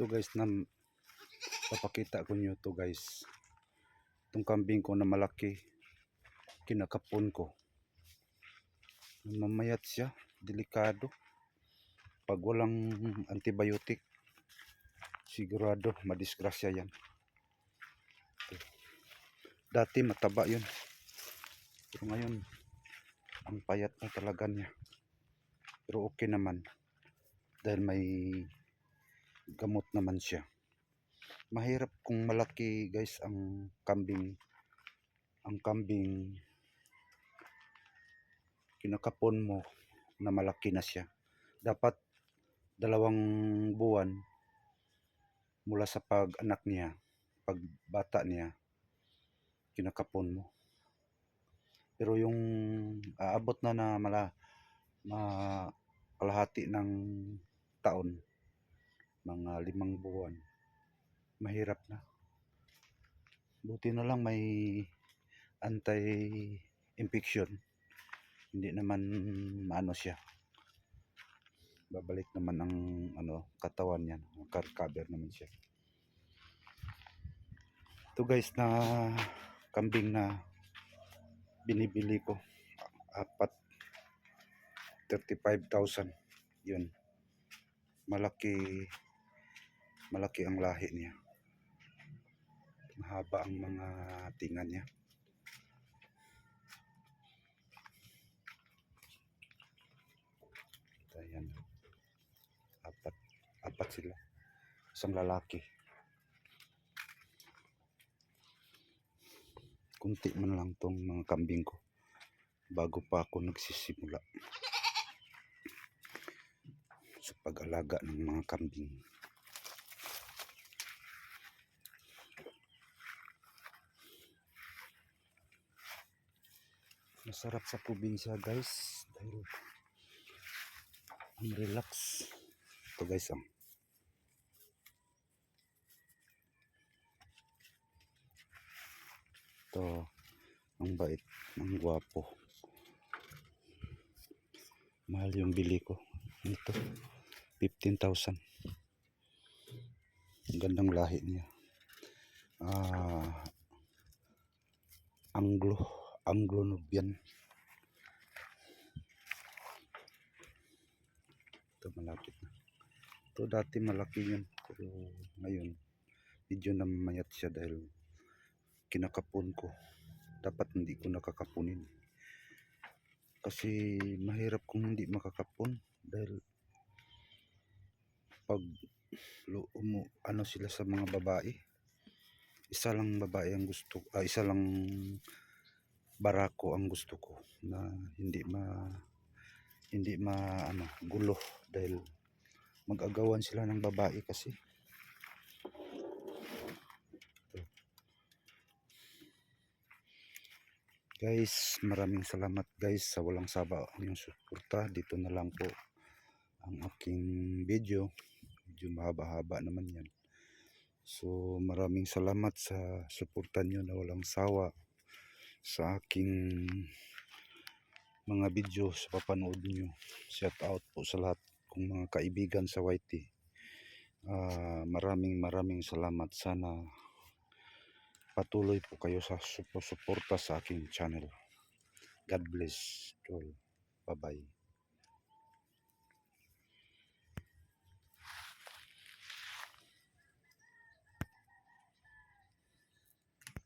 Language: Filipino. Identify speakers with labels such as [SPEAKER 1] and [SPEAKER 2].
[SPEAKER 1] Ito guys na papakita ko nyo to guys. Itong kambing ko na malaki. Kinakapon ko. Mamayat siya. Delikado. Pag walang antibiotic. Sigurado madisgrasya yan. Dati mataba yun. Pero ngayon ang payat na talaga niya. Pero okay naman. Dahil may gamot naman siya. Mahirap kung malaki guys ang kambing. Ang kambing kinakapon mo na malaki na siya. Dapat dalawang buwan mula sa pag-anak niya, pagbata niya, kinakapon mo. Pero yung aabot na na mala, ma, kalahati ng taon, mga limang buwan, mahirap na. Buti na lang may anti-infection. Hindi naman maano siya. Babalik naman ang ano katawan niya, recover naman siya. Ito guys na kambing na binibili ko apat 35,000 yun malaki malaki ang lahi niya. Mahaba ang mga tinga niya. Ayan. Apat apat sila. Isang lalaki. Kunti man lang tong mga kambing ko bago pa ako nagsisimula sa pag-alaga ng mga kambing. Masarap sa probinsya guys dahil ang relax. Ito guys ang Ito ang bait, ang gwapo. Mahal yung bili ko. Ito. 15,000. Ang gandang lahi niya. Ah, Anglo, Anglo Nubian. Ito malapit na. Ito dati malaki yun. Pero ngayon, medyo namayat siya dahil kinakapon ko. Dapat hindi ko nakakapunin. Kasi mahirap kung hindi makakapon dahil pag umu, ano sila sa mga babae isa lang babae ang gusto ah, isa lang barako ang gusto ko na hindi ma hindi ma ano gulo dahil mag-agawan sila ng babae kasi. Guys maraming salamat guys sa walang saba yung suporta. Dito na lang po ang aking video. Medyo mahaba-haba naman yan. So maraming salamat sa suporta nyo na walang sawa sa aking mga video sa papanood nyo shout out po sa lahat kong mga kaibigan sa YT Ah, maraming maraming salamat. Sana patuloy po kayo sa supo- suporta sa aking channel. God bless all. Bye bye